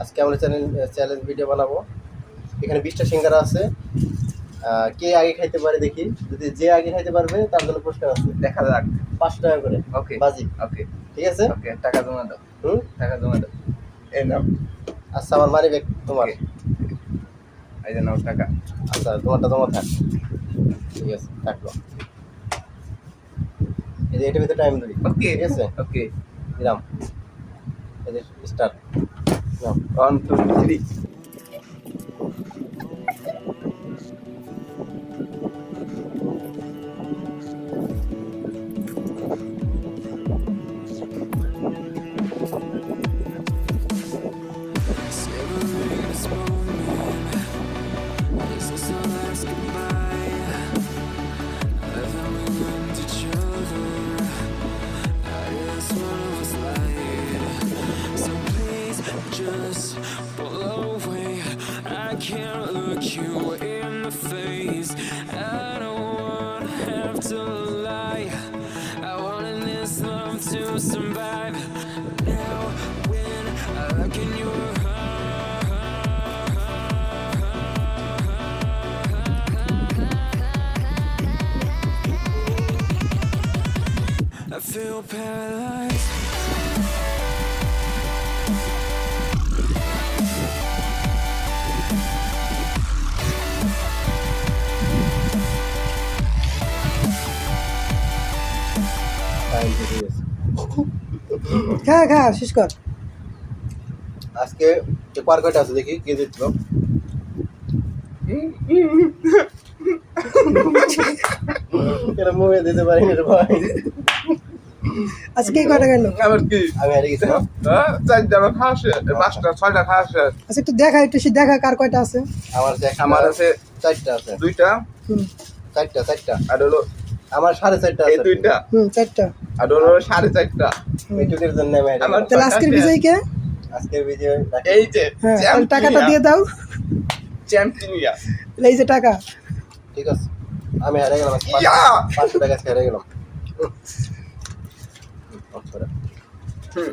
আজকে আমরা channel challenge video বানাবো। এখানে বিশটা সিঙ্গারা আছে। কে আগে খাইতে পারে দেখি। যদি যে আগে খাইতে পারবে তার জন্য পুরস্কার আছে। দেখা যাক। পাঁচশো টাকা করে। ওকে বাজি। ওকে ঠিক আছে? ওকে টাকা জমা দাও। হুম? টাকা জমা দাও। এই নাও। আচ্ছা আমার মানি ব্যাগ তোমার. এই যে নাও টাকা। আচ্ছা তোমারটা তোমার থাক। ঠিক আছে থাকল এই যে এটার ভিতরে টাইম ধরি। ওকে ঠিক আছে? ওকে দিলাম start one two three Just blow away. I can't look you in the face. I don't wanna have to lie. I wanted this love to survive. Now, when I look in your eyes, I feel paralyzed. খা খা শেষ কর। আজকে paper কয়টা আছে দেখি কে দিতে পারি না ভাই। আজকে কটা গেল? আবার কি? আমি হারিয়ে গেছি? হ্যাঁ চারটা আমার শেষ। পাঁচটা ছয়টা শেষ। আচ্ছা একটু দেখা একটু সে দেখা কার কয়টা আছে। আমার আছে আমার আছে চারটা আছে। দুইটা। চারটা চারটা। আর হলো আমার সাড়ে চারটা এই দুইটা? হুম চারটা। আর হলো সাড়ে চারটা। মিটুকের জন্য আমার। তাহলে আজকের বিজয়ী কে? আজকের ভিডিও এই যে হ্যাঁ টাকাটা দিয়ে দাও। চ্যাম্পিয়নিয়া এই যে টাকা। ঠিক আছে। আমি হারিয়ে গেলাম পাঁচশো- টাকা আজকে হারিয়ে গেলাম। হুম।